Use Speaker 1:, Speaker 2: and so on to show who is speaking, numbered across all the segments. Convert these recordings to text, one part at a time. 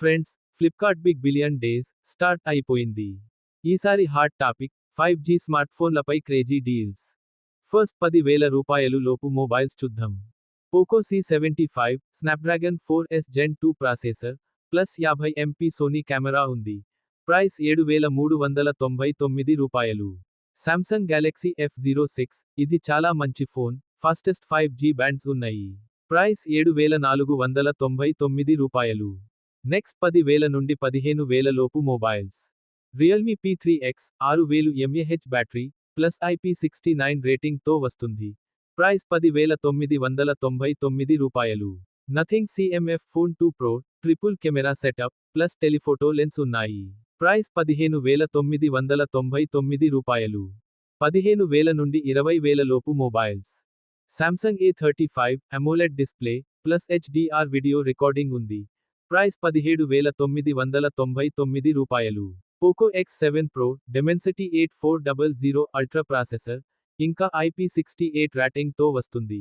Speaker 1: Friends Flipkart big billion days start అయిపోయింది. ఈసారి hot topic five G smart ఫోన్లపై crazy deals. First పది వేల రూపాయలు లోపు మొబైల్స్ చూద్దాం. Poco C seventy five Snapdragon four S Gen two processor plus యాభై MP Sony camera ఉంది. Price ఏడు వేల మూడు వందల తొంభై తొమ్మిది రూపాయలు. Samsung Galaxy F zero six ఇది చాలా మంచి phone fastest five G bands ఉన్నాయి. ప్రైస్ ఏడు వేల నాలుగు వందల తొంభై తొమ్మిది రూపాయలు. నెక్స్ట్ పది వేల నుండి పదిహేను వేల లోపు mobiles. Realme P three X ఆరు వేలు mAh battery plus IP sixty nine రేటింగ్తో వస్తుంది. ప్రైస్ పది వేల తొమ్మిది వందల తొంభై తొమ్మిది రూపాయలు. Nothing CMF phone two pro triple camera setup plus telephoto lens ఉన్నాయి. ప్రైస్ పదిహేను వేల తొమ్మిది వందల తొంభై తొమ్మిది రూపాయలు. పదిహేను వేల నుండి ఇరవై వేల లోపు mobiles. Samsung A thirty five AMOLED display plus HDR video recording ఉంది. ప్రైస్ పదిహేడు వేల తొమ్మిది వందల తొంభై తొమ్మిది రూపాయలు. Poco X seven pro Dimensity eight four double zero ultra processor ఇంకా ఐపీ సిక్స్టీ ఎయిట్ ర్యాటింగ్తో వస్తుంది.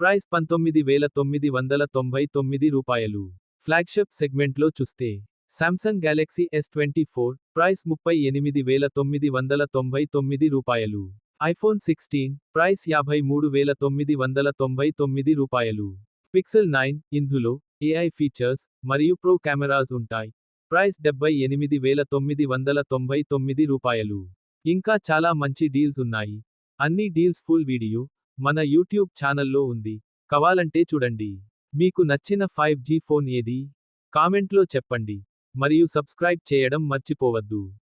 Speaker 1: ప్రైస్ పంతొమ్మిది వేల తొమ్మిది వందల తొంభై తొమ్మిది రూపాయలు. ఫ్లాగ్షిప్ సెగ్మెంట్లో చూస్తే Samsung Galaxy S twenty four price ముప్పై ఎనిమిది వేల తొమ్మిది వందల తొంభై తొమ్మిది రూపాయలు. ఐఫోన్ సిక్స్టీన్ ప్రైస్ యాభై మూడు వేల తొమ్మిది వందల తొంభై తొమ్మిది రూపాయలు. పిక్సెల్ నైన్ ఇందులో ఏఐ ఫీచర్స్ మరియు ప్రో కెమెరాస్ ఉంటాయి. ప్రైస్ డెబ్బై ఎనిమిది వేల తొమ్మిది వందల తొంభై తొమ్మిది రూపాయలు. ఇంకా చాలా మంచి డీల్స్ ఉన్నాయి. అన్ని డీల్స్ ఫుల్ వీడియో మన యూట్యూబ్ ఛానల్లో ఉంది. కావాలంటే చూడండి. మీకు నచ్చిన ఫైవ్ జీ ఫోన్ ఏది? కామెంట్లో చెప్పండి. మరియు సబ్స్క్రైబ్ చేయడం మర్చిపోవద్దు.